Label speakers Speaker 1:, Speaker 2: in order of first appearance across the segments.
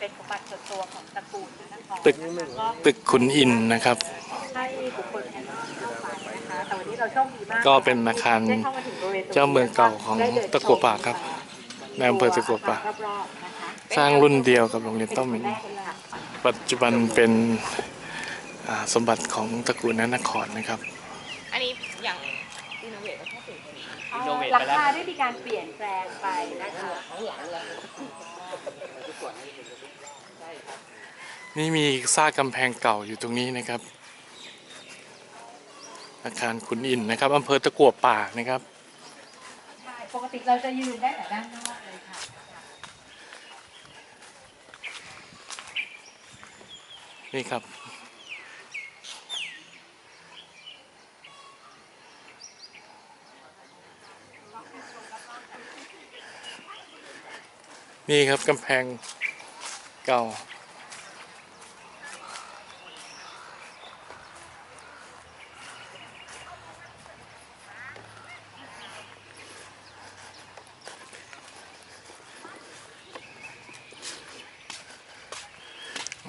Speaker 1: เป็นสมบัติส่วนตัวของตระกูลนคร
Speaker 2: ตึก
Speaker 1: นะคะก็
Speaker 2: ตึกขุนอินทร์นะครับ
Speaker 1: ให้บุคคลภายนอกเข้าไปนะคะแต่วันนี้เราโชคดีมาก
Speaker 2: ก็เป็นอาคาร
Speaker 1: ได้เข้ามาถึงบริเวณตรงนี้
Speaker 2: เจ้าเมืองเก่าของ
Speaker 1: ได้เดิน
Speaker 2: ตะกัวป่าครับในอำเภอตะกัวป่า
Speaker 1: รอบๆนะคะ
Speaker 2: สร้างรุ่นเดียวกับโรงเรียนเต้าหมิน
Speaker 1: แรกเลยค่ะ
Speaker 2: ปัจจุบันเป็นอ่าสมบัติของตระกูลนครนะครับ
Speaker 3: อันนี้อย่าง รีโนเวทก็แค่ถึง
Speaker 1: เอ่อหลังคาได้มีการเปลี่ยนแปลงไปนะคะ
Speaker 2: นี่มีซากกำแพงเก่าอยู่ตรงนี้นะครับ อาคารขุนอินทร์นะครับอำเภอตะกัวป่านะครับ
Speaker 1: ใช่ปกติเราจะยืนได้แต่ด้านนอกเลยค่ะ
Speaker 2: นี่ครับ นี่ครับกำแพงเก่า อ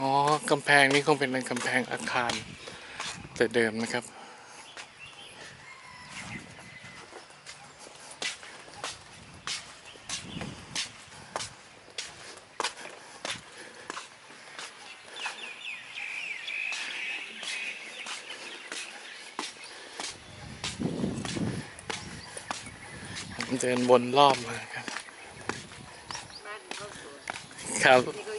Speaker 2: ๋อกำแพงนี้คงเป็นกำแพงอาคารแต่เดิมนะครับ เดินวนรอบมาครับ ครับ
Speaker 3: นี่ก็